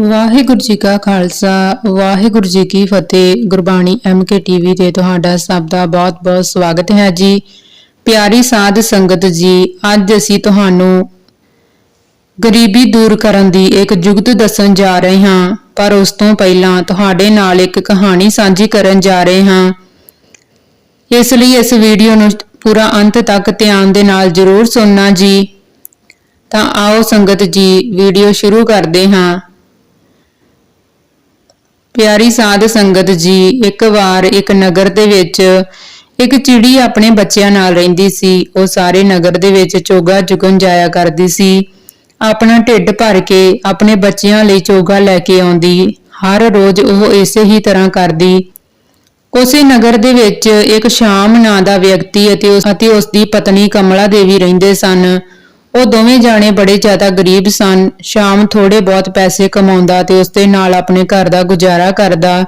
ਵਾਹਿਗੁਰੂ ਜੀ ਕਾ ਖਾਲਸਾ, ਵਾਹਿਗੁਰੂ ਜੀ ਕੀ ਫਤਿਹ। Gurbani MK TV ਤੇ ਤੁਹਾਡਾ ਸਭ ਦਾ ਬਹੁਤ-ਬਹੁਤ ਸਵਾਗਤ ਹੈ ਜੀ। ਪਿਆਰੀ ਸਾਧ ਸੰਗਤ ਜੀ, ਅੱਜ ਅਸੀਂ ਤੁਹਾਨੂੰ ਗਰੀਬੀ ਦੂਰ ਕਰਨ ਦੀ ਇੱਕ ਜੁਗਤ ਦੱਸਣ ਜਾ ਰਹੇ ਹਾਂ, ਪਰ ਉਸ ਤੋਂ ਪਹਿਲਾਂ ਤੁਹਾਡੇ ਨਾਲ ਇੱਕ ਕਹਾਣੀ ਸਾਂਝੀ ਕਰਨ ਜਾ ਰਹੇ ਹਾਂ। ਇਸ ਲਈ ਇਸ ਵੀਡੀਓ ਨੂੰ ਪੂਰਾ ਅੰਤ ਤੱਕ ਧਿਆਨ ਦੇ ਨਾਲ ਜ਼ਰੂਰ ਸੁਣਨਾ ਜੀ। ਤਾਂ ਆਓ ਸੰਗਤ ਜੀ, ਵੀਡੀਓ ਸ਼ੁਰੂ ਕਰਦੇ ਹਾਂ। ਪਿਆਰੀ ਸਾਧ ਸੰਗਤ ਜੀ, ਇੱਕ ਵਾਰ ਇੱਕ ਨਗਰ ਦੇ ਵਿੱਚ ਇੱਕ ਚਿੜੀ ਆਪਣੇ ਬੱਚਿਆਂ ਨਾਲ ਰਹਿੰਦੀ ਸੀ। ਉਹ ਸਾਰੇ ਨਗਰ ਦੇ ਵਿੱਚ ਚੋਗਾ ਚੁਗਣ ਜਾਇਆ ਕਰਦੀ ਸੀ। ਆਪਣਾ ਢਿੱਡ ਭਰ ਕੇ ਆਪਣੇ ਬੱਚਿਆਂ ਲਈ ਚੋਗਾ ਲੈ ਕੇ ਆਉਂਦੀ। ਹਰ ਰੋਜ਼ ਉਹ ਇਸੇ ਹੀ ਤਰ੍ਹਾਂ ਕਰਦੀ। ਉਸੇ ਨਗਰ ਦੇ ਵਿੱਚ ਇੱਕ ਸ਼ਾਮ ਨਾਂ ਦਾ ਵਿਅਕਤੀ ਅਤੇ ਉਸ ਦੀ ਪਤਨੀ ਕਮਲਾ ਦੇਵੀ ਰਹਿੰਦੇ ਸਨ। ਉਹ ਦੋਵੇਂ ਜਾਣੇ ਬੜੇ ਜ਼ਿਆਦਾ ਗਰੀਬ ਸਨ। ਸ਼ਾਮ ਥੋੜੇ ਬਹੁਤ ਪੈਸੇ ਕਮਾਉਂਦਾ ਤੇ ਉਸ ਦੇ ਨਾਲ ਆਪਣੇ ਘਰ ਦਾ ਗੁਜ਼ਾਰਾ ਕਰਦਾ।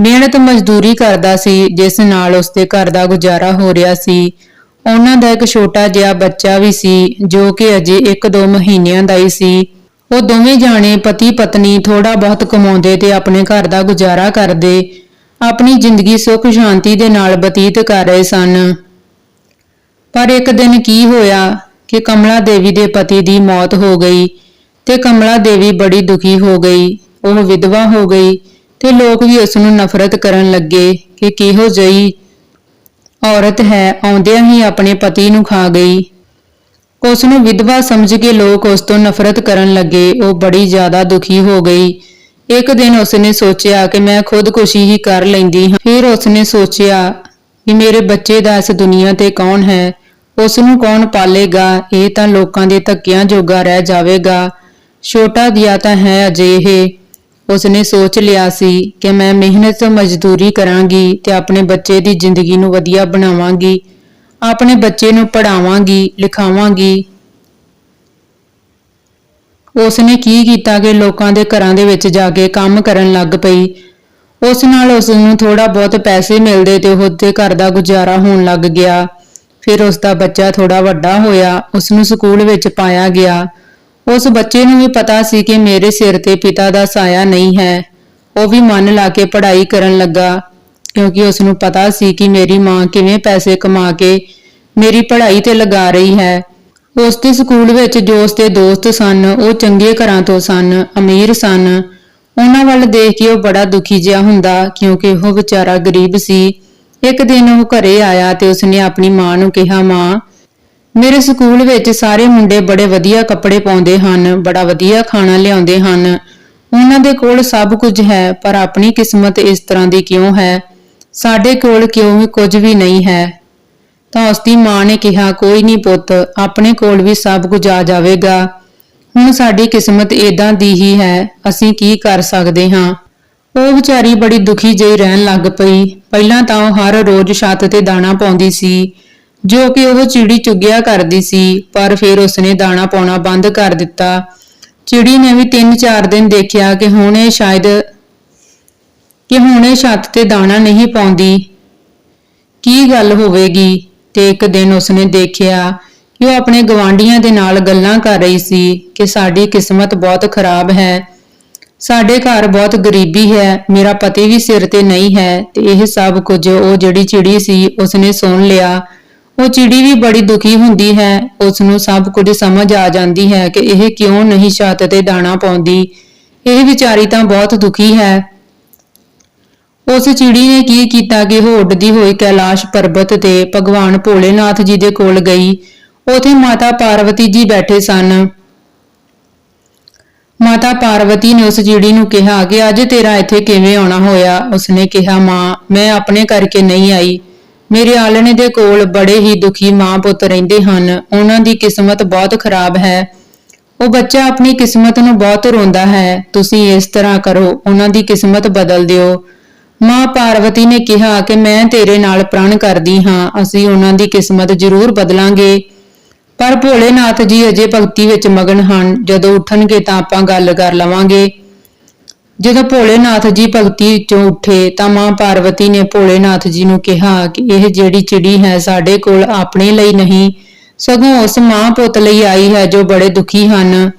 ਮਿਹਨਤ ਮਜ਼ਦੂਰੀ ਕਰਦਾ ਸੀ, ਜਿਸ ਨਾਲ ਉਸ ਦੇ ਘਰ ਦਾ ਗੁਜ਼ਾਰਾ ਹੋ ਰਿਹਾ ਸੀ। ਉਹਨਾਂ ਦਾ ਇੱਕ ਛੋਟਾ ਜਿਹਾ ਬੱਚਾ ਵੀ ਸੀ, ਜੋ ਕਿ ਅਜੇ 1-2 ਮਹੀਨਿਆਂ ਦਾ ਹੀ ਸੀ। ਉਹ ਦੋਵੇਂ ਜਾਣੇ ਪਤੀ ਪਤਨੀ ਥੋੜਾ ਬਹੁਤ ਕਮਾਉਂਦੇ ਤੇ ਆਪਣੇ ਘਰ ਦਾ ਗੁਜ਼ਾਰਾ ਕਰਦੇ। ਆਪਣੀ ਜ਼ਿੰਦਗੀ ਸੁੱਖ ਸ਼ਾਂਤੀ ਦੇ ਨਾਲ ਬਤੀਤ ਕਰ ਰਹੇ ਸਨ। ਪਰ ਇੱਕ ਦਿਨ ਕੀ ਹੋਇਆ? ਕਿ ਕਮਲਾ ਦੇਵੀ ਦੇ ਪਤੀ ਦੀ ਮੌਤ ਹੋ ਗਈ ਤੇ ਕਮਲਾ ਦੇਵੀ ਬੜੀ ਦੁਖੀ ਹੋ ਗਈ, ਉਹ ਵਿਧਵਾ ਹੋ ਗਈ ਤੇ ਲੋਕ ਵੀ ਉਸ ਨੂੰ ਨਫ਼ਰਤ ਕਰਨ ਲੱਗੇ ਕਿ ਕਿਹੋ ਜਿਹੀ ਔਰਤ ਹੈ, ਆਉਂਦਿਆਂ ਹੀ ਆਪਣੇ ਪਤੀ ਨੂੰ ਖਾ ਗਈ। ਉਸ ਨੂੰ ਵਿਧਵਾ ਸਮਝ ਕੇ ਲੋਕ ਉਸ ਤੋਂ ਨਫ਼ਰਤ ਕਰਨ ਲੱਗੇ, ਉਹ ਬੜੀ ਜ਼ਿਆਦਾ ਦੁਖੀ ਹੋ ਗਈ। ਇੱਕ ਦਿਨ ਉਸਨੇ ਸੋਚਿਆ ਕਿ ਮੈਂ ਖੁਦਕੁਸ਼ੀ ਹੀ ਕਰ ਲੈਂਦੀ ਹਾਂ। ਫਿਰ ਉਸਨੇ ਸੋਚਿਆ ਕਿ ਮੇਰੇ ਬੱਚੇ ਦਾ ਇਸ ਦੁਨੀਆ ਤੇ ਕੌਣ ਹੈ? ਉਸ ਨੂੰ ਕੌਣ ਪਾਲੇਗਾ? ਇਹ ਤਾਂ ਲੋਕਾਂ ਦੇ ਧੱਕਿਆਂ ਜੋਗਾ ਰਹਿ ਜਾਵੇਗਾ। ਛੋਟਾ ਦਿਆ ਤਾਂ ਹੈ ਅਜੇ ਇਹ ਉਸਨੇ ਸੋਚ ਲਿਆ ਸੀ ਕਿ ਮੈਂ ਮਿਹਨਤ, ਮਜ਼ਦੂਰੀ ਕਰਾਂਗੀ ਤੇ ਆਪਣੇ ਬੱਚੇ ਦੀ ਜ਼ਿੰਦਗੀ ਨੂੰ ਵਧੀਆ ਬਣਾਵਾਂਗੀ। ਆਪਣੇ ਬੱਚੇ ਨੂੰ ਪੜਾਵਾਂਗੀ ਲਿਖਾਵਾਂਗੀ। ਉਸਨੇ ਕੀ ਕੀਤਾ ਕਿ ਲੋਕਾਂ ਦੇ ਘਰਾਂ ਦੇ ਵਿੱਚ ਜਾ ਕੇ ਕੰਮ ਕਰਨ ਲੱਗ ਪਈ। ਉਸ ਨਾਲ ਉਸ ਨੂੰ ਥੋੜਾ ਬਹੁਤ ਪੈਸੇ ਮਿਲਦੇ ਤੇ ਉਹਦੇ ਘਰ ਦਾ ਗੁਜ਼ਾਰਾ ਹੋਣ ਲੱਗ ਗਿਆ। ਫਿਰ ਉਸ ਦਾ ਬੱਚਾ ਥੋੜਾ ਵੱਡਾ ਹੋਇਆ ਉਸ ਨੂੰ ਸਕੂਲ ਵਿੱਚ ਪਾਇਆ ਗਿਆ। ਉਸ ਬੱਚੇ ਨੂੰ ਵੀ ਪਤਾ ਸੀ ਕਿ ਮੇਰੇ ਸਿਰ ਤੇ ਪਿਤਾ ਦਾ ਸਾਇਆ ਨਹੀਂ ਹੈ। ਉਹ ਵੀ ਮਨ ਲਾ ਕੇ ਪੜ੍ਹਾਈ ਕਰਨ ਲੱਗਾ, ਕਿਉਂਕਿ ਉਸ ਨੂੰ ਪਤਾ ਸੀ ਕਿ ਮੇਰੀ ਮਾਂ ਕਿਵੇਂ ਪੈਸੇ ਕਮਾ ਕੇ ਮੇਰੀ ਪੜ੍ਹਾਈ ਤੇ ਲਗਾ ਰਹੀ ਹੈ। ਉਸ ਦੇ ਸਕੂਲ ਵਿੱਚ ਜੋ ਉਸ ਦੇ ਦੋਸਤ ਸਨ, ਉਹ ਚੰਗੇ ਘਰਾਂ ਤੋਂ ਸਨ, ਅਮੀਰ ਸਨ। ਉਹਨਾਂ ਵੱਲ ਦੇਖ ਕੇ ਉਹ ਬੜਾ ਦੁਖੀ ਜਿਹਾ ਹੁੰਦਾ, ਕਿਉਂਕਿ ਉਹ ਵਿਚਾਰਾ ਗਰੀਬ ਸੀ। ਇੱਕ ਦਿਨ ਉਹ ਘਰੇ ਆਇਆ ਤੇ ਉਸਨੇ ਆਪਣੀ ਮਾਂ ਨੂੰ ਕਿਹਾ, ਮਾਂ, ਮੇਰੇ ਸਕੂਲ ਵਿੱਚ ਸਾਰੇ ਮੁੰਡੇ ਬੜੇ ਵਧੀਆ ਕੱਪੜੇ ਪਾਉਂਦੇ ਹਨ, ਬੜਾ ਵਧੀਆ ਖਾਣਾ ਲਿਆਉਂਦੇ ਹਨ। ਉਹਨਾਂ ਦੇ ਕੋਲ ਸਭ ਕੁਝ ਹੈ, ਪਰ ਆਪਣੀ ਕਿਸਮਤ ਇਸ ਤਰ੍ਹਾਂ ਦੀ ਕਿਉਂ ਹੈ? ਸਾਡੇ ਕੋਲ ਕਿਉਂ ਵੀ ਕੁਝ ਵੀ ਨਹੀਂ ਹੈ? ਤਾਂ ਉਸਦੀ ਮਾਂ ਨੇ ਕਿਹਾ, ਕੋਈ ਨਹੀਂ ਪੁੱਤ, ਆਪਣੇ ਕੋਲ ਵੀ ਸਭ ਕੁਝ ਆ ਜਾਵੇਗਾ। ਹੁਣ ਸਾਡੀ ਕਿਸਮਤ ਏਦਾਂ ਦੀ ਹੀ ਹੈ, ਅਸੀਂ ਕੀ ਕਰ ਸਕਦੇ ਹਾਂ? ਉਹ ਵਿਚਾਰੀ ਬੜੀ ਦੁਖੀ ਜਿਹੀ ਰਹਿਣ ਲੱਗ ਪਈ। ਪਹਿਲਾਂ ਤਾਂ ਉਹ ਹਰ ਰੋਜ਼ ਛੱਤ ਤੇ ਦਾਣਾ ਪਾਉਂਦੀ ਸੀ, ਜੋ ਕਿ ਉਹ ਚਿੜੀ ਚੁਗਿਆ ਕਰਦੀ ਸੀ, ਪਰ ਫਿਰ ਉਸਨੇ ਦਾਣਾ ਪਾਉਣਾ ਬੰਦ ਕਰ ਦਿੱਤਾ। ਚਿੜੀ ਨੇ ਵੀ 3-4 ਦਿਨ ਦੇਖਿਆ ਕਿ ਹੁਣ ਇਹ ਸ਼ਾਇਦ, ਕਿ ਹੁਣ ਇਹ ਛੱਤ ਤੇ ਦਾਣਾ ਨਹੀਂ ਪਾਉਂਦੀ। ਕੀ ਗੱਲ ਹੋਵੇਗੀ? ਤੇ ਇੱਕ ਦਿਨ ਉਸਨੇ ਦੇਖਿਆ ਕਿ ਉਹ ਆਪਣੇ ਗਵਾਂਢੀਆਂ ਦੇ ਨਾਲ ਗੱਲਾਂ ਕਰ ਰਹੀ ਸੀ ਕਿ ਸਾਡੀ ਕਿਸਮਤ ਬਹੁਤ ਖਰਾਬ ਹੈ। ਸਾਡੇ ਘਰ ਬਹੁਤ ਗਰੀਬੀ ਹੈ, ਮੇਰਾ ਪਤੀ ਵੀ ਸਿਰ ਤੇ ਨਹੀਂ ਹੈ ਤੇ ਇਹ ਸਭ ਕੁਝ ਉਹ ਜਿਹੜੀ ਚਿੜੀ ਸੀ, ਉਸਨੇ ਸੁਣ ਲਿਆ। ਉਹ ਚਿੜੀ ਵੀ ਬੜੀ ਦੁਖੀ ਹੁੰਦੀ ਹੈ ਉਸ ਨੂੰ ਸਭ ਕੁਝ ਸਮਝ ਆ ਜਾਂਦੀ ਹੈ ਕਿ ਇਹ ਕਿਉਂ ਨਹੀਂ ਛੱਤ ਤੇ ਦਾਣਾ ਪਾਉਂਦੀ। ਇਹ ਵਿਚਾਰੀ ਤਾਂ ਬਹੁਤ ਦੁਖੀ ਹੈ। ਉਸ ਚਿੜੀ ਨੇ ਕੀ ਕੀਤਾ ਕਿ ਉਹ ਉੱਡਦੀ ਹੋਈ ਕੈਲਾਸ਼ ਪਰਬਤ ਤੇ ਭਗਵਾਨ ਭੋਲੇਨਾਥ ਜੀ ਦੇ ਕੋਲ ਗਈ। ਉਥੇ ਮਾਤਾ ਪਾਰਵਤੀ ਜੀ ਬੈਠੇ ਸਨ। ਮਾਤਾ ਪਾਰਵਤੀ ਨੇ ਉਸ ਚਿੜੀ ਨੂੰ ਕਿਹਾ ਕਿ ਅੱਜ ਤੇਰਾ ਇੱਥੇ ਕਿਵੇਂ ਆਉਣਾ ਹੋਇਆ? ਉਸਨੇ ਕਿਹਾ, ਮਾਂ, ਮੈਂ ਆਪਣੇ ਕਰਕੇ ਨਹੀਂ ਆਈ। ਮੇਰੇ ਆਲਣੇ ਦੇ ਕੋਲ ਬੜੇ ਹੀ ਦੁਖੀ ਮਾਂ ਪੁੱਤ ਰਹਿੰਦੇ ਹਨ। ਉਹਨਾਂ ਦੀ ਕਿਸਮਤ ਬਹੁਤ ਖਰਾਬ ਹੈ। ਉਹ ਬੱਚਾ ਆਪਣੀ ਕਿਸਮਤ ਨੂੰ ਬਹੁਤ ਰੋਂਦਾ ਹੈ। ਤੁਸੀਂ ਇਸ ਤਰ੍ਹਾਂ ਕਰੋ। ਉਹਨਾਂ ਦੀ ਕਿਸਮਤ ਬਦਲ ਦਿਓ। ਮਾਂ ਪਾਰਵਤੀ ਨੇ ਕਿਹਾ ਕਿ ਮੈਂ ਤੇਰੇ ਨਾਲ ਪ੍ਰਣ ਕਰਦੀ ਹਾਂ। ਅਸੀਂ ਉਹਨਾਂ ਦੀ ਕਿਸਮਤ ਜ਼ਰੂਰ ਬਦਲਾਂਗੇ। ਪਰ ਭੋਲੇਨਾਥ ਜੀ ਅਜੇ ਭਗਤੀ ਵਿੱਚ ਮਗਨ ਹਨ। ਜਦੋਂ ਉੱਠਣਗੇ ਤਾਂ ਆਪਾਂ ਗੱਲ ਕਰ ਲਵਾਂਗੇ। ਜਦੋਂ ਭੋਲੇਨਾਥ ਜੀ ਭਗਤੀ ਚੋਂ ਉੱਠੇ ਤਾਂ ਮਾਂ ਪਾਰਵਤੀ ਨੇ ਭੋਲੇਨਾਥ ਜੀ ਨੂੰ ਕਿਹਾ ਕਿ ਇਹ ਜਿਹੜੀ ਚਿੜੀ ਹੈ ਸਾਡੇ ਕੋਲ ਆਪਣੇ ਲਈ ਨਹੀਂ, ਸਗੋਂ ਉਸ ਮਾਂ ਪੁੱਤ ਲਈ ਆਈ ਹੈ ਜੋ ਬੜੇ ਦੁਖੀ ਹਨ।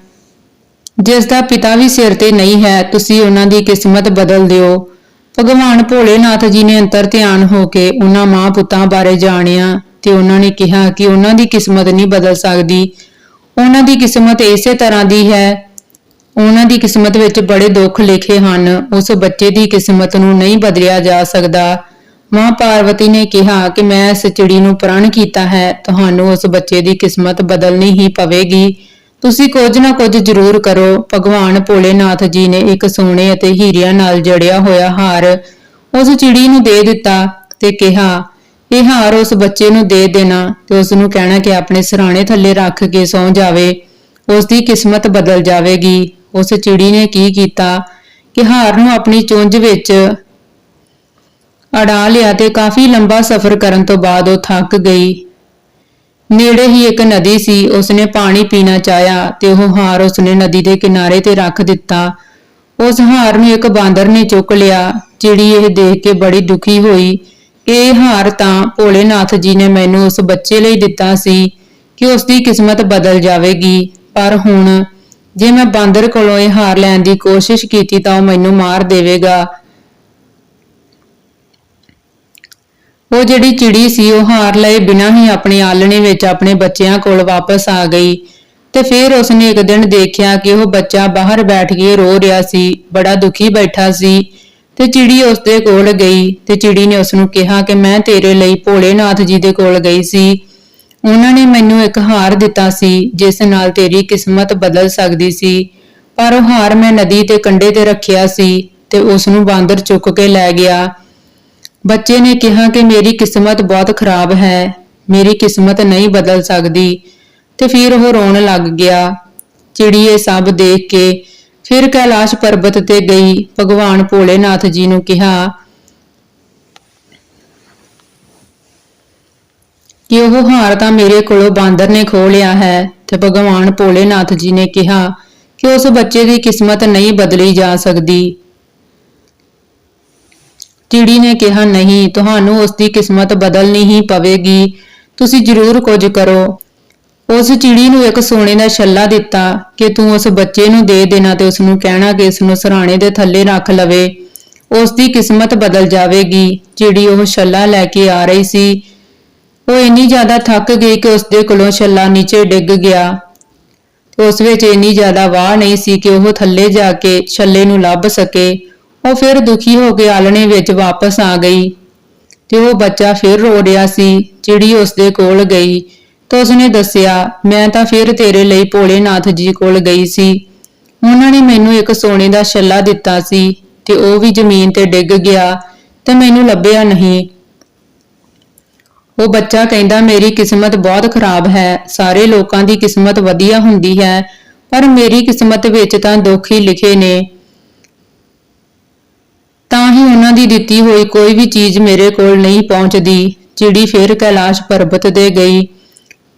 ਜਿਸ ਦਾ ਪਿਤਾ ਵੀ ਸਿਰ ਤੇ ਨਹੀਂ ਹੈ, ਤੁਸੀਂ ਉਹਨਾਂ ਦੀ ਕਿਸਮਤ ਬਦਲ ਦਿਓ। ਭਗਵਾਨ ਭੋਲੇਨਾਥ ਜੀ ਨੇ ਅੰਤਰ ਧਿਆਨ ਹੋ ਕੇ ਉਹਨਾਂ ਮਾਂ ਪੁੱਤਾਂ ਬਾਰੇ ਜਾਣਿਆ। ਤੇ ਉਹਨਾਂ ਨੇ ਕਿਹਾ ਕਿ ਉਹਨਾਂ ਦੀ ਕਿਸਮਤ ਨਹੀਂ ਬਦਲ ਸਕਦੀ। ਉਹਨਾਂ ਦੀ ਕਿਸਮਤ ਇਸੇ ਤਰ੍ਹਾਂ ਦੀ ਹੈ। ਉਹਨਾਂ ਦੀ ਕਿਸਮਤ ਵਿੱਚ ਬੜੇ ਦੁੱਖ ਲਿਖੇ ਹਨ। ਉਸ ਬੱਚੇ ਦੀ ਕਿਸਮਤ ਨੂੰ ਨਹੀਂ ਬਦਲਿਆ ਜਾ ਸਕਦਾ। ਮਾਂ ਪਾਰਵਤੀ ਨੇ ਕਿਹਾ ਕਿ ਮੈਂ ਇਸ ਚਿੜੀ ਨੂੰ ਪ੍ਰਣ ਕੀਤਾ ਹੈ। ਤੁਹਾਨੂੰ ਉਸ ਬੱਚੇ ਦੀ ਕਿਸਮਤ ਬਦਲਣੀ ਹੀ ਪਵੇਗੀ। ਤੁਸੀਂ ਕੁਝ ਨਾ ਕੁਝ ਜ਼ਰੂਰ ਕਰੋ। ਭਗਵਾਨ ਭੋਲੇਨਾਥ ਜੀ ਨੇ ਇੱਕ ਸੋਨੇ ਅਤੇ ਹੀਰਿਆਂ ਨਾਲ ਜੜਿਆ ਹੋਇਆ ਹਾਰ ਉਸ ਚਿੜੀ ਨੂੰ ਦੇ ਦਿੱਤਾ ਤੇ ਕਿਹਾ ਇਹ ਹਾਰ ਉਸ ਬੱਚੇ ਨੂੰ ਦੇ ਦੇਣਾ ਤੇ ਉਸ ਨੂੰ ਕਹਿਣਾ ਕਿ ਆਪਣੇ ਸਿਰਾਣੇ ਥੱਲੇ ਰੱਖ ਕੇ ਸੌਂ ਜਾਵੇ ਉਸ ਦੀ ਕਿਸਮਤ ਬਦਲ ਜਾਵੇਗੀ। ਉਸ ਚਿੜੀ ਨੇ ਕੀ ਕੀਤਾ ਕਿ ਹਾਰ ਨੂੰ ਆਪਣੀ ਚੁੰਝ ਵਿੱਚ ਅੜਾ ਲਿਆ ਤੇ ਕਾਫੀ ਲੰਬਾ ਸਫ਼ਰ ਕਰਨ ਤੋਂ ਬਾਅਦ ਉਹ ਥੱਕ ਗਈ। ਨੇੜੇ ਹੀ ਇੱਕ ਨਦੀ ਸੀ, ਉਸਨੇ ਪਾਣੀ ਪੀਣਾ ਚਾਹਿਆ ਤੇ ਉਹ ਹਾਰ ਉਸਨੇ ਨਦੀ ਦੇ ਕਿਨਾਰੇ ਤੇ ਰੱਖ ਦਿੱਤਾ। ਉਸ ਹਾਰ ਨੂੰ ਇੱਕ ਬਾਂਦਰ ਨੇ ਚੁੱਕ ਲਿਆ, ਚਿੜੀ ਇਹ ਦੇਖ ਕੇ ਬੜੀ ਦੁਖੀ ਹੋਈ ਇਹ ਹਾਰ ਤਾਂ ਭੋਲੇਨਾਥ ਜੀ ਨੇ ਮੈਨੂੰ ਉਸ ਬੱਚੇ ਲਈ ਦਿੱਤਾ ਸੀ ਕਿ ਉਸ ਦੀ ਕਿਸਮਤ ਬਦਲ ਜਾਵੇਗੀ। ਪਰ ਹੁਣ ਜੇ ਮੈਂ ਬਾਂਦਰ ਕੋਲੋਂ ਇਹ ਹਾਰ ਲੈਣ ਦੀ ਕੋਸ਼ਿਸ਼ ਕੀਤੀ ਤਾਂ ਉਹ ਮੈਨੂੰ ਮਾਰ ਦੇਵੇਗਾ। ਉਹ ਜਿਹੜੀ ਚਿੜੀ ਸੀ, ਉਹ ਹਾਰ ਲਏ ਬਿਨਾਂ ਹੀ ਆਪਣੇ ਆਲਣੇ ਵਿੱਚ ਆਪਣੇ ਬੱਚਿਆਂ ਕੋਲ ਵਾਪਸ ਆ ਗਈ ਤੇ ਫਿਰ ਉਸਨੇ ਇੱਕ ਦਿਨ ਦੇਖਿਆ ਕਿ ਉਹ ਬੱਚਾ ਬਾਹਰ ਬੈਠ ਕੇ ਰੋ ਰਿਹਾ ਸੀ, ਬੜਾ ਦੁਖੀ ਬੈਠਾ ਸੀ। ਤੇ ਚਿੜੀ ਉਸਦੇ ਕੋਲ ਗਈ ਤੇ ਚਿੜੀ ਨੇ ਉਸ ਨੂੰ ਕਿਹਾ ਕਿ ਮੈਂ ਤੇਰੇ ਲਈ ਭੋਲੇਨਾਥ ਜੀ ਦੇ ਕੋਲ ਗਈ ਸੀ। ਉਹਨਾਂ ਨੇ ਮੈਨੂੰ ਇੱਕ ਹਾਰ ਦਿੱਤਾ ਸੀ, ਜਿਸ ਨਾਲ ਤੇਰੀ ਕਿਸਮਤ ਬਦਲ ਸਕਦੀ ਸੀ। ਪਰ ਉਹ ਹਾਰ ਮੈਂ ਨਦੀ ਤੇ ਕੰਢੇ ਤੇ ਰੱਖਿਆ ਸੀ ਤੇ ਉਸ ਨੂੰ ਬਾਂਦਰ ਚੁੱਕ ਕੇ ਲੈ ਗਿਆ। ਬੱਚੇ ਨੇ ਕਿਹਾ ਕਿ ਮੇਰੀ ਕਿਸਮਤ ਬਹੁਤ ਖਰਾਬ ਹੈ, ਮੇਰੀ ਕਿਸਮਤ ਨਹੀਂ ਬਦਲ ਸਕਦੀ। ਤੇ ਫਿਰ ਉਹ ਰੋਣ ਲੱਗ ਗਿਆ। ਚਿੜੀ ਇਹ ਸਭ ਦੇਖ ਕੇ ਫਿਰ ਕੈਲਾਸ਼ ਪਰਬਤ ਤੇ ਗਈ। ਭਗਵਾਨ ਭੋਲੇਨਾਥ ਜੀ ਨੂੰ ਕਿਹਾ, ਕਿ ਉਹ ਹਾਰ ਤਾਂ ਮੇਰੇ ਕੋਲੋਂ ਬਾਂਦਰ ਨੇ ਖੋਹ ਲਿਆ ਹੈ। ਤੇ ਭਗਵਾਨ ਭੋਲੇਨਾਥ ਜੀ ਨੇ ਕਿਹਾ, ਕਿ ਉਸ ਬੱਚੇ ਦੀ ਕਿਸਮਤ ਨਹੀਂ ਬਦਲੀ ਜਾ ਸਕਦੀ। ਚਿੜੀ ਨੇ ਕਿਹਾ, ਨਹੀਂ, ਤੁਹਾਨੂੰ ਉਸ ਦੀ ਕਿਸਮਤ ਬਦਲਣੀ ਹੀ ਪਵੇਗੀ। ਤੁਸੀਂ ਜ਼ਰੂਰ ਕੁਝ ਕਰੋ। ਉਸ ਚਿੜੀ ਨੂੰ ਇੱਕ ਸੋਨੇ ਦਾ ਛੱਲਾ ਦਿੱਤਾ ਕਿ ਤੂੰ ਉਸ ਬੱਚੇ ਨੂੰ ਦੇ ਦੇਣਾ ਤੇ ਉਸ ਨੂੰ ਕਹਿਣਾ ਕਿ ਇਸ ਨੂੰ ਸਰਾਣੇ ਦੇ ਥੱਲੇ ਰੱਖ ਲਵੇ। ਉਸ ਦੀ ਕਿਸਮਤ ਬਦਲ ਜਾਵੇਗੀ। ਚਿੜੀ ਉਹ ਛੱਲਾ ਲੈ ਕੇ ਆ ਰਹੀ ਸੀ। ਉਹ ਇੰਨੀ ਜ਼ਿਆਦਾ ਥੱਕ ਗਈ ਕਿ ਉਸ ਦੇ ਕੋਲੋਂ ਛੱਲਾ ਨੀਚੇ ਡਿੱਗ ਗਿਆ। ਉਸ ਵਿੱਚ ਇੰਨੀ ਜ਼ਿਆਦਾ ਵਾਹ ਨਹੀਂ ਸੀ ਕਿ ਉਹ ਥੱਲੇ ਜਾ ਕੇ ਛੱਲੇ ਨੂੰ ਲੱਭ ਸਕੇ। ਉਹ ਫਿਰ ਦੁਖੀ ਹੋ ਕੇ ਆਲਣੇ ਵਿੱਚ ਵਾਪਸ ਆ ਗਈ ਤੇ ਉਹ ਬੱਚਾ ਫਿਰ ਰੋ ਰਿਹਾ ਸੀ। ਚਿੜੀ ਉਸ ਦੇ ਕੋਲ ਗਈ। ਤਾਂ ਉਸਨੇ ਦੱਸਿਆ, ਮੈਂ ਤਾਂ ਫਿਰ ਤੇਰੇ ਲਈ ਭੋਲੇਨਾਥ ਜੀ ਕੋਲ ਗਈ ਸੀ। ਉਹਨਾਂ ਨੇ ਮੈਨੂੰ ਇੱਕ ਸੋਨੇ ਦਾ ਛੱਲਾ ਦਿੱਤਾ ਸੀ ਤੇ ਉਹ ਵੀ ਜ਼ਮੀਨ ਤੇ ਡਿੱਗ ਗਿਆ ਤੇ ਮੈਨੂੰ ਲੱਭਿਆ ਨਹੀਂ। ਉਹ ਬੱਚਾ ਕਹਿੰਦਾ, ਮੇਰੀ ਕਿਸਮਤ ਬਹੁਤ ਖਰਾਬ ਹੈ। ਸਾਰੇ ਲੋਕਾਂ ਦੀ ਕਿਸਮਤ ਵਧੀਆ ਹੁੰਦੀ ਹੈ, ਪਰ ਮੇਰੀ ਕਿਸਮਤ ਵਿੱਚ ਤਾਂ ਦੁੱਖ ਹੀ ਲਿਖੇ ਨੇ। ਤਾਂ ਹੀ ਉਹਨਾਂ ਦੀ ਦਿੱਤੀ ਹੋਈ ਕੋਈ ਵੀ ਚੀਜ਼ ਮੇਰੇ ਕੋਲ ਨਹੀਂ ਪਹੁੰਚਦੀ ਚਿੜੀ ਫਿਰ ਕੈਲਾਸ਼ ਪਰਬਤ ਤੇ ਗਈ।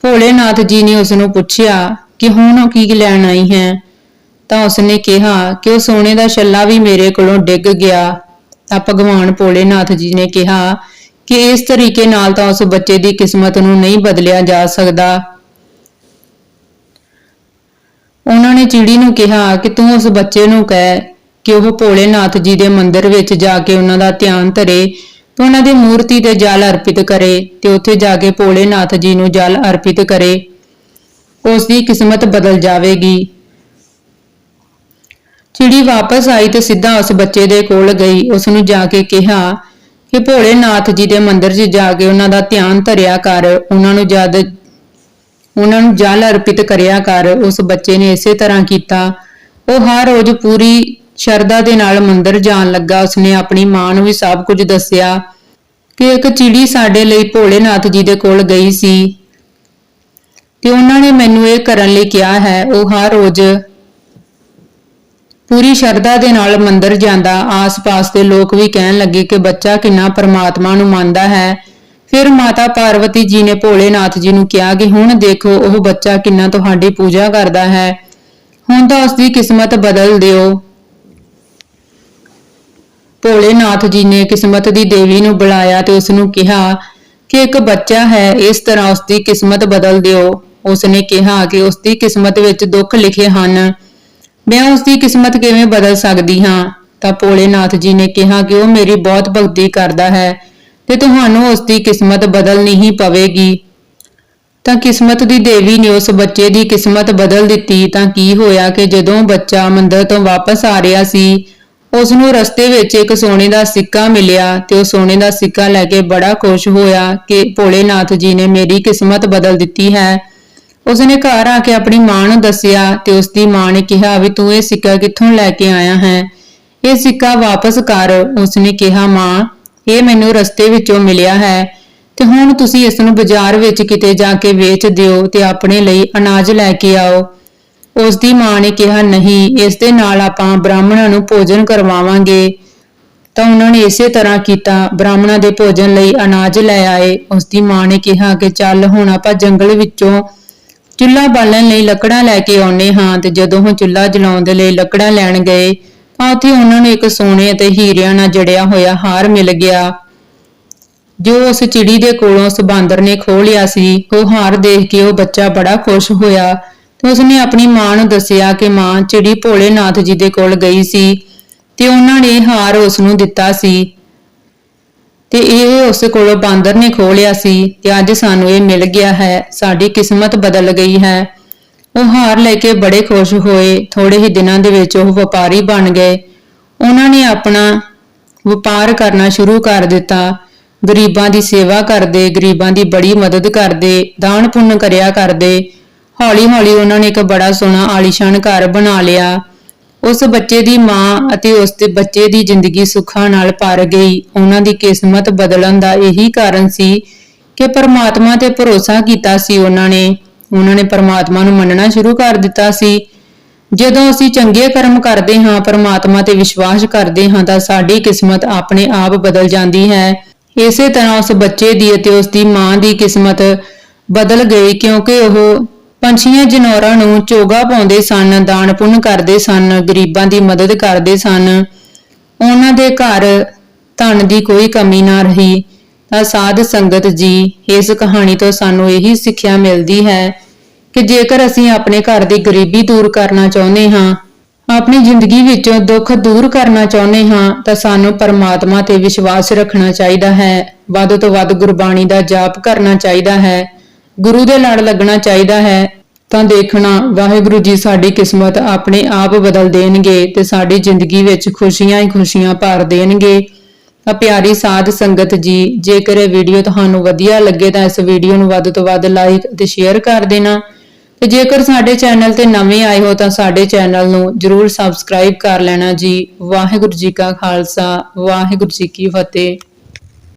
ਭੋਲੇਨਾਥ ਜੀ ਨੇ ਉਸ ਨੂੰ ਪੁੱਛਿਆ ਕਿ ਹੁਣ ਉਹ ਕੀ ਲੈਣ ਆਈ ਹੈ? ਤਾਂ ਉਸਨੇ ਕਿਹਾ ਕਿ ਉਹ ਸੋਨੇ ਦਾ ਛੱਲਾ ਵੀ ਮੇਰੇ ਕੋਲੋਂ ਡਿੱਗ ਗਿਆ। ਤਾਂ ਭਗਵਾਨ ਭੋਲੇਨਾਥ ਜੀ ਨੇ ਕਿਹਾ ਕਿ ਇਸ ਤਰੀਕੇ ਨਾਲ ਤਾਂ ਉਸ ਬੱਚੇ ਦੀ ਕਿਸਮਤ ਨੂੰ ਨਹੀਂ ਬਦਲਿਆ ਜਾ ਸਕਦਾ। ਉਹਨਾਂ ਨੇ ਚਿੜੀ ਨੂੰ ਕਿਹਾ ਕਿ ਤੂੰ ਉਸ ਬੱਚੇ ਨੂੰ ਕਹਿ ਕਿ ਉਹ ਭੋਲੇਨਾਥ ਜੀ ਦੇ ਮੰਦਿਰ ਵਿੱਚ ਜਾ ਕੇ ਉਹਨਾਂ ਦਾ ਧਿਆਨ ਧਰੇ ਤੇ ਉਹਨਾਂ ਦੀ ਮੂਰਤੀ ਤੇ ਜਲ ਅਰਪਿਤ ਕਰੇ ਤੇ ਉੱਥੇ ਜਾ ਕੇ ਭੋਲੇਨਾਥ ਜੀ ਨੂੰ ਜਲ ਅਰਪਿਤ ਕਰੇ। ਉਸ ਦੀ ਕਿਸਮਤ ਬਦਲ ਜਾਵੇਗੀ। ਚਿੜੀ ਵਾਪਸ ਆਈ ਤੇ ਸਿੱਧਾ ਉਸ ਬੱਚੇ ਦੇ ਕੋਲ ਗਈ। ਉਸ ਨੂੰ ਜਾ ਕੇ ਕਿਹਾ ਕਿ ਭੋਲੇਨਾਥ ਜੀ ਦੇ ਮੰਦਿਰ 'ਚ ਜਾ ਕੇ ਉਹਨਾਂ ਦਾ ਧਿਆਨ ਧਰਿਆ ਕਰ। ਉਹਨਾਂ ਨੂੰ ਜਦ ਉਹਨਾਂ ਨੂੰ ਜਲ ਅਰਪਿਤ ਕਰਿਆ ਕਰ, ਉਸ ਬੱਚੇ ਨੇ ਇਸੇ ਤਰ੍ਹਾਂ ਕੀਤਾ। ਉਹ ਹਰ ਰੋਜ਼ ਪੂਰੀ ਸ਼ਰਧਾ ਦੇ ਨਾਲ ਮੰਦਰ ਜਾਣ ਲੱਗਾ। ਉਸਨੇ ਆਪਣੀ ਮਾਂ ਨੂੰ ਵੀ ਸਭ ਕੁਝ ਦੱਸਿਆ ਕਿ ਇੱਕ ਚਿੜੀ ਸਾਡੇ ਲਈ ਭੋਲੇਨਾਥ ਜੀ ਦੇ ਕੋਲ ਗਈ ਸੀ ਤੇ ਉਹਨਾਂ ਨੇ ਮੈਨੂੰ ਇਹ ਕਰਨ ਲਈ ਕਿਹਾ ਹੈ, ਉਹ ਹਰ ਰੋਜ਼ ਪੂਰੀ ਸ਼ਰਧਾ ਦੇ ਨਾਲ ਮੰਦਰ ਜਾਂਦਾ। ਆਸ-ਪਾਸ ਦੇ ਲੋਕ ਵੀ ਕਹਿਣ ਲੱਗੇ ਕਿ ਬੱਚਾ ਕਿੰਨਾ ਪਰਮਾਤਮਾ ਨੂੰ ਮੰਨਦਾ ਹੈ। ਫਿਰ ਮਾਤਾ ਪਾਰਵਤੀ ਜੀ ਨੇ ਭੋਲੇਨਾਥ ਜੀ ਨੂੰ ਕਿਹਾ ਕਿ ਹੁਣ ਦੇਖੋ, ਉਹ ਬੱਚਾ ਕਿੰਨਾ ਤੁਹਾਡੀ ਪੂਜਾ ਕਰਦਾ ਹੈ। ਹੁਣ ਤਾਂ ਉਸ ਦੀ ਕਿਸਮਤ ਬਦਲ ਦਿਓ। ਭੋਲੇਨਾਥ ਜੀ ਨੇ ਕਿਸਮਤ ਦੀ ਦੇਵੀ ਨੂੰ ਬੁਲਾਇਆ ਤੇ ਉਸ ਨੂੰ ਕਿਹਾ ਕਿ ਇੱਕ ਬੱਚਾ ਹੈ, ਇਸ ਤਰ੍ਹਾਂ ਉਸ ਦੀ ਕਿਸਮਤ ਬਦਲ ਦਿਓ। ਉਸ ਨੇ ਕਿਹਾ ਕਿ ਉਸ ਦੀ ਕਿਸਮਤ ਵਿੱਚ ਦੁੱਖ ਲਿਖੇ ਹਨ। ਮੈਂ ਉਸ ਦੀ ਕਿਸਮਤ ਕਿਵੇਂ ਬਦਲ ਸਕਦੀ ਹਾਂ? ਤਾਂ ਭੋਲੇਨਾਥ ਜੀ ਨੇ ਕਿਹਾ ਕਿ ਉਹ ਮੇਰੀ ਬਹੁਤ ਭਗਤੀ ਕਰਦਾ ਹੈ ਤੇ ਤੁਹਾਨੂੰ ਉਸ ਦੀ ਕਿਸਮਤ ਬਦਲਣੀ ਹੀ ਪਵੇਗੀ। ਤਾਂ ਕਿਸਮਤ ਦੀ ਦੇਵੀ ਨੇ ਉਸ ਬੱਚੇ ਦੀ ਕਿਸਮਤ ਬਦਲ ਦਿੱਤੀ। ਤਾਂ ਕੀ ਹੋਇਆ ਕਿ ਜਦੋਂ ਬੱਚਾ ਮੰਦਰ ਤੋਂ ਵਾਪਸ ਆ ਰਿਹਾ ਸੀ ਉਸ ਨੂੰ ਰਸਤੇ ਵਿੱਚ ਇੱਕ ਸੋਨੇ ਦਾ ਸਿੱਕਾ ਮਿਲਿਆ ਤੇ ਉਹ ਸੋਨੇ ਦਾ ਸਿੱਕਾ ਲੈ ਕੇ ਬੜਾ ਖੁਸ਼ ਹੋਇਆ ਕਿ ਭੋਲੇਨਾਥ ਜੀ ਨੇ ਮੇਰੀ ਕਿਸਮਤ ਬਦਲ ਦਿੱਤੀ ਹੈ। ਉਸਨੇ ਘਰ ਆ ਕੇ ਆਪਣੀ ਮਾਂ ਨੂੰ ਦੱਸਿਆ ਤੇ ਉਸ ਦੀ ਮਾਂ ਨੇ ਕਿਹਾ ਵੀ ਤੂੰ ਇਹ ਸਿੱਕਾ ਕਿੱਥੋਂ ਲੈ ਕੇ ਆਇਆ ਹੈ? ਇਹ ਸਿੱਕਾ ਵਾਪਸ ਕਰ, ਉਸਨੇ ਕਿਹਾ, ਮਾਂ, ਇਹ ਮੈਨੂੰ ਰਸਤੇ ਵਿੱਚੋਂ ਮਿਲਿਆ ਹੈ ਤੇ ਹੁਣ ਤੁਸੀਂ ਇਸ ਨੂੰ ਬਾਜ਼ਾਰ ਵਿੱਚ ਕਿਤੇ ਜਾ ਕੇ ਵੇਚ ਦਿਓ ਤੇ ਆਪਣੇ ਲਈ ਅਨਾਜ ਲੈ ਕੇ ਆਓ। ਉਸ ਦੀ ਮਾਂ ਨੇ ਕਿਹਾ, ਨਹੀਂ, ਇਸ ਦੇ ਨਾਲ ਆਪਾਂ ਬ੍ਰਾਹਮਣਾਂ ਨੂੰ ਭੋਜਨ ਕਰਵਾਵਾਂਗੇ। ਤਾਂ ਉਹਨਾਂ ਨੇ ਇਸੇ ਤਰ੍ਹਾਂ ਕੀਤਾ। ਬ੍ਰਾਹਮਣਾਂ ਦੇ ਭੋਜਨ ਲਈ ਅਨਾਜ ਲੈ ਆਏ। ਉਸ ਦੀ ਮਾਂ ਨੇ ਕਿਹਾ ਕਿ, ਚੱਲ, ਹੁਣ ਆਪਾਂ ਜੰਗਲ ਵਿੱਚੋਂ ਚੁੱਲ੍ਹਾ ਬਾਲਣ ਲਈ ਲੱਕੜਾਂ ਲੈ ਕੇ ਆਉਨੇ ਹਾਂ ਤੇ ਜਦੋਂ ਉਹ ਚੁੱਲ੍ਹਾ ਜਲਾਉਣ ਦੇ ਲਈ ਲੱਕੜਾਂ ਲੈਣ ਗਏ, ਤਾਂ ਉੱਥੇ ਉਹਨਾਂ ਨੂੰ ਇੱਕ ਸੋਨੇ ਅਤੇ ਹੀਰਿਆਂ ਨਾਲ ਜੜਿਆ ਹੋਇਆ ਹਾਰ ਮਿਲ ਗਿਆ। ਜੋ ਉਸ ਚਿੜੀ ਦੇ ਕੋਲੋਂ ਉਸ ਬਾਂਦਰ ਨੇ ਖੋਹ ਲਿਆ ਸੀ, ਉਹ ਹਾਰ ਦੇਖ ਕੇ ਉਹ ਬੱਚਾ ਬੜਾ ਖੁਸ਼ ਹੋਇਆ। ਤੇ ਉਸਨੇ ਆਪਣੀ ਮਾਂ ਨੂੰ ਦੱਸਿਆ ਕਿ ਮਾਂ ਚਿੜੀ ਭੋਲੇਨਾਥ ਜੀ ਦੇ ਕੋਲ ਗਈ ਸੀ ਤੇ ਉਹਨਾਂ ਨੇ ਹਾਰ ਉਸ ਨੂੰ ਦਿੱਤਾ ਸੀ ਤੇ ਇਹ ਉਸ ਕੋਲੋਂ ਬਾਂਦਰ ਨੇ ਖੋਹ ਲਿਆ ਸੀ ਤੇ ਅੱਜ ਸਾਨੂੰ ਇਹ ਮਿਲ ਗਿਆ ਹੈ, ਸਾਡੀ ਕਿਸਮਤ ਬਦਲ ਗਈ ਹੈ। ਉਹ ਹਾਰ ਲੈ ਕੇ ਬੜੇ ਖੁਸ਼ ਹੋਏ ਥੋੜੇ ਹੀ ਦਿਨਾਂ ਦੇ ਵਿੱਚ ਉਹ ਵਪਾਰੀ ਬਣ ਗਏ। ਉਹਨਾਂ ਨੇ ਆਪਣਾ ਵਪਾਰ ਕਰਨਾ ਸ਼ੁਰੂ ਕਰ ਦਿੱਤਾ। ਗਰੀਬਾਂ ਦੀ ਸੇਵਾ ਕਰਦੇ, ਗਰੀਬਾਂ ਦੀ ਬੜੀ ਮਦਦ ਕਰਦੇ ਦਾਨ ਪੁੰਨ ਕਰਿਆ ਕਰਦੇ। ਹੌਲੀ-ਹੌਲੀ ਉਹਨਾਂ ਨੇ ਇੱਕ ਬੜਾ ਸੋਹਣਾ ਆਲੀਸ਼ਾਨ ਘਰ ਬਣਾ ਲਿਆ। ਉਸ ਬੱਚੇ ਦੀ ਮਾਂ ਅਤੇ ਉਸ ਦੇ ਬੱਚੇ ਦੀ ਜ਼ਿੰਦਗੀ ਸੁੱਖਾਂ ਨਾਲ ਭਰ ਗਈ। ਉਹਨਾਂ ਦੀ ਕਿਸਮਤ ਬਦਲਣ ਦਾ ਇਹੀ ਕਾਰਨ ਸੀ ਕਿ ਪਰਮਾਤਮਾ ਤੇ ਭਰੋਸਾ ਕੀਤਾ ਸੀ ਉਹਨਾਂ ਨੇ। ਉਹਨਾਂ ਨੇ ਪਰਮਾਤਮਾ ਨੂੰ ਮੰਨਣਾ ਸ਼ੁਰੂ ਕਰ ਦਿੱਤਾ ਸੀ। ਜਦੋਂ ਅਸੀਂ ਚੰਗੇ ਕਰਮ ਕਰਦੇ ਹਾਂ, ਪਰਮਾਤਮਾ ਤੇ ਵਿਸ਼ਵਾਸ ਕਰਦੇ ਹਾਂ ਤਾਂ ਸਾਡੀ ਕਿਸਮਤ ਆਪਣੇ ਆਪ ਬਦਲ ਜਾਂਦੀ ਹੈ। ਇਸੇ ਤਰ੍ਹਾਂ ਉਸ ਬੱਚੇ ਦੀ ਅਤੇ ਉਸ ਦੀ ਮਾਂ ਦੀ ਕਿਸਮਤ ਬਦਲ ਗਈ ਕਿਉਂਕਿ ਉਹ ਪੰਛੀਆਂ ਜਨੌਰਾਂ ਨੂੰ ਚੋਗਾ ਪਾਉਂਦੇ ਸਨ, ਦਾਨ ਪੁੰਨ ਕਰਦੇ ਸਨ, ਗਰੀਬਾਂ ਦੀ ਮਦਦ ਕਰਦੇ ਸਨ। ਉਹਨਾਂ ਦੇ ਘਰ ਧਨ ਦੀ ਕੋਈ ਕਮੀ ਨਾ ਰਹੀ। ਤਾਂ ਸਾਧ ਸੰਗਤ ਜੀ, ਇਸ ਕਹਾਣੀ ਤੋਂ ਸਾਨੂੰ ਇਹੀ ਸਿੱਖਿਆ ਮਿਲਦੀ ਹੈ ਕਿ ਜੇਕਰ ਅਸੀਂ ਆਪਣੇ ਘਰ ਦੀ ਗਰੀਬੀ ਦੂਰ ਕਰਨਾ ਚਾਹੁੰਦੇ ਹਾਂ, ਆਪਣੀ ਜ਼ਿੰਦਗੀ ਵਿੱਚੋਂ ਦੁੱਖ ਦੂਰ ਕਰਨਾ ਚਾਹੁੰਦੇ ਹਾਂ, ਤਾਂ ਸਾਨੂੰ ਪਰਮਾਤਮਾ ਤੇ ਵਿਸ਼ਵਾਸ ਰੱਖਣਾ ਚਾਹੀਦਾ ਹੈ। ਵੱਧ ਤੋਂ ਵੱਧ ਗੁਰਬਾਣੀ ਦਾ ਜਾਪ ਕਰਨਾ ਚਾਹੀਦਾ ਹੈ। ਗੁਰੂ ਦੇ ਨਾਲ ਲੱਗਣਾ ਚਾਹੀਦਾ ਹੈ, ਤਾਂ ਦੇਖਣਾ ਵਾਹਿਗੁਰੂ ਜੀ ਸਾਡੀ ਕਿਸਮਤ ਆਪਣੇ ਆਪ ਬਦਲ ਦੇਣਗੇ ਤੇ ਸਾਡੀ ਜ਼ਿੰਦਗੀ ਵਿੱਚ ਖੁਸ਼ੀਆਂ ਹੀ ਖੁਸ਼ੀਆਂ ਭਰ ਦੇਣਗੇ। ਤਾਂ ਪਿਆਰੀ ਸਾਧ ਸੰਗਤ ਜੀ, ਜੇਕਰ ਇਹ ਵੀਡੀਓ ਤੁਹਾਨੂੰ ਵਧੀਆ ਲੱਗੇ ਤਾਂ ਇਸ ਵੀਡੀਓ ਨੂੰ ਵੱਧ ਤੋਂ ਵੱਧ ਲਾਈਕ ਅਤੇ ਸ਼ੇਅਰ ਕਰ ਦੇਣਾ। ਤੇ ਜੇਕਰ ਸਾਡੇ ਚੈਨਲ ਤੇ ਨਵੇਂ ਆਏ ਹੋ ਤਾਂ ਸਾਡੇ ਚੈਨਲ ਨੂੰ ਜਰੂਰ ਸਬਸਕ੍ਰਾਈਬ ਕਰ ਲੈਣਾ ਜੀ। ਵਾਹਿਗੁਰੂ ਜੀ ਕਾ ਖਾਲਸਾ, ਵਾਹਿਗੁਰੂ ਜੀ ਕੀ ਫਤਿਹ।